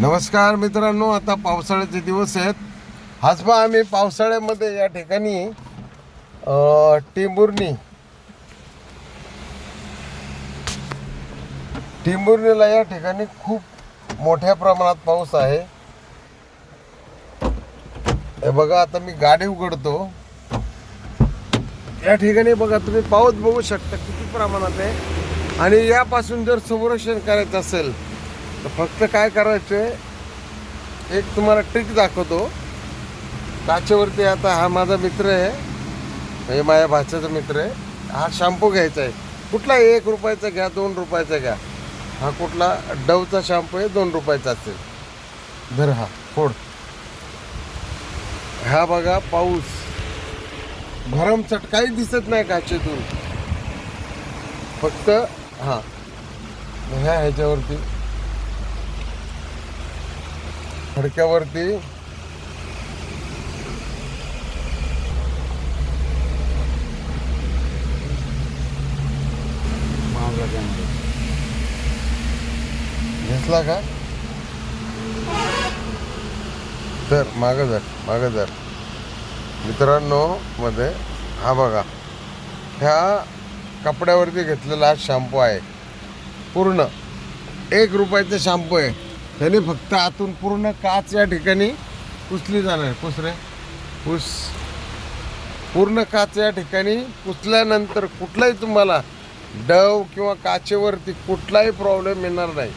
नमस्कार मित्रांनो आता पावसाळ्याचे दिवस आहेत. आज पहा आम्ही पावसाळ्यामध्ये या ठिकाणी अ, टिंबुर्णी टिंबुर्णीला या ठिकाणी खूप मोठ्या प्रमाणात पाऊस आहे. हे बघा आता मी गाडी उघडतो. या ठिकाणी बघा तुम्ही पाऊस बघू शकता किती प्रमाणात आहे. आणि यापासून जर संरक्षण करायचं असेल तर फक्त काय करायचं आहे एक तुम्हाला ट्रिक दाखवतो. काचेवरती आता हा माझा मित्र आहे. म्हणजे माझ्या भाच्याचा मित्र आहे. हा शॅम्पू घ्यायचा आहे. कुठला एक रुपयाचा घ्या दोन रुपयाचा घ्या. हा कुठला डवचा शॅम्पू आहे दोन रुपयाचा असेल. धर हा फोड. हा बघा पाऊस. भरमचट काही दिसत नाही काचेतून. फक्त हां. ह्या ह्याच्यावरती. थडक्यावरती घेतला का? तर मागं जर मागं जर मित्रांनो मध्ये हा बघा. ह्या कपड्यावरती घेतलेला हा शॅम्पू आहे. पूर्ण. एक रुपयाचा शॅम्पू आहे. त्याने फक्त आतून पूर्ण काच या ठिकाणी पुसली जाणार आहे. पुसरे पुस. पूर्ण काच या ठिकाणी पुसल्यानंतर कुठलाही तुम्हाला डव किंवा काचेवरती कुठलाही प्रॉब्लेम येणार नाही.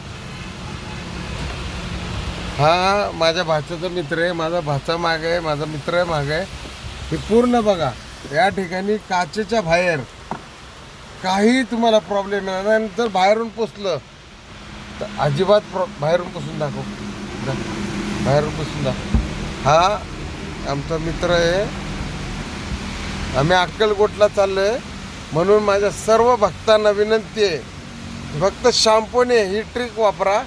हा माझ्या भाच्याचा मित्र आहे. माझा भाचा माग आहे. माझा मित्र माग आहे. हे पूर्ण बघा. या ठिकाणी काचेच्या बाहेर काही तुम्हाला प्रॉब्लेम येणार नाही. नंतर बाहेरून पुसलं तर अजिबात प्रॉ बाहेरून पुसून दाखव. बाहेरून पुसून दाखव. हा आमचा मित्र आहे. आम्ही अक्कलकोटला चाललो आहे म्हणून माझ्या सर्व भक्तांना विनंती आहे. फक्त शॅम्पूने ही ट्रिक वापरा.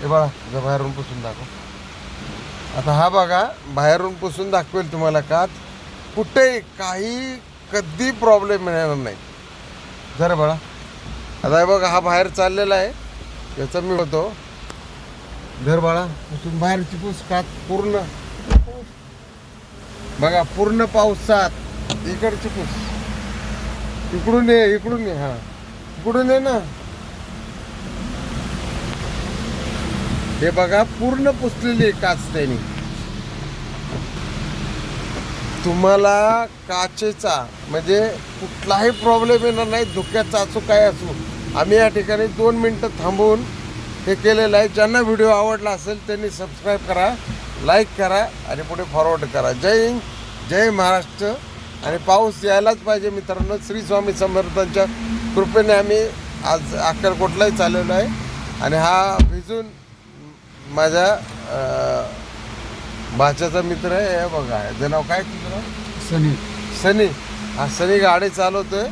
हे बघा बाहेरून पुसून दाखव. आता हा बघा बाहेरून पुसून दाखवेल तुम्हाला का? कुठेही काही कधी प्रॉब्लेम येणार नाही. जरा बघा. आता हे बघा हा बाहेर चाललेला आहे. याचा मी होतो धर बाळा पुसून बाहेरची पुस काच पूर्ण बघा पूर्ण पावसात इकडची पुस इकडून ये इकडून ये हा. इकडून ये ना. हे बघा पूर्ण पुसलेली आहे काच त्यांनी. तुम्हाला काचेचा म्हणजे कुठलाही प्रॉब्लेम येणार नाही धुक्याचा असो काय असो. आम्ही या ठिकाणी दोन मिनटं थांबवून हे केलेलं आहे. ज्यांना व्हिडिओ आवडला असेल त्यांनी सबस्क्राईब करा लाईक करा आणि पुढे फॉरवर्ड करा. जय हिंद जय महाराष्ट्र. आणि पाऊस यायलाच पाहिजे मित्रांनो. श्री स्वामी समर्थांच्या कृपेने आम्ही आज अक्कलकोटलाही चाललेलो आहे. आणि हा भिजून माझ्या भाच्याचा मित्र आहे. हे बघा याचं नाव काय तुझं? सनी. सनी. हा सनी गाडी चालवतोय.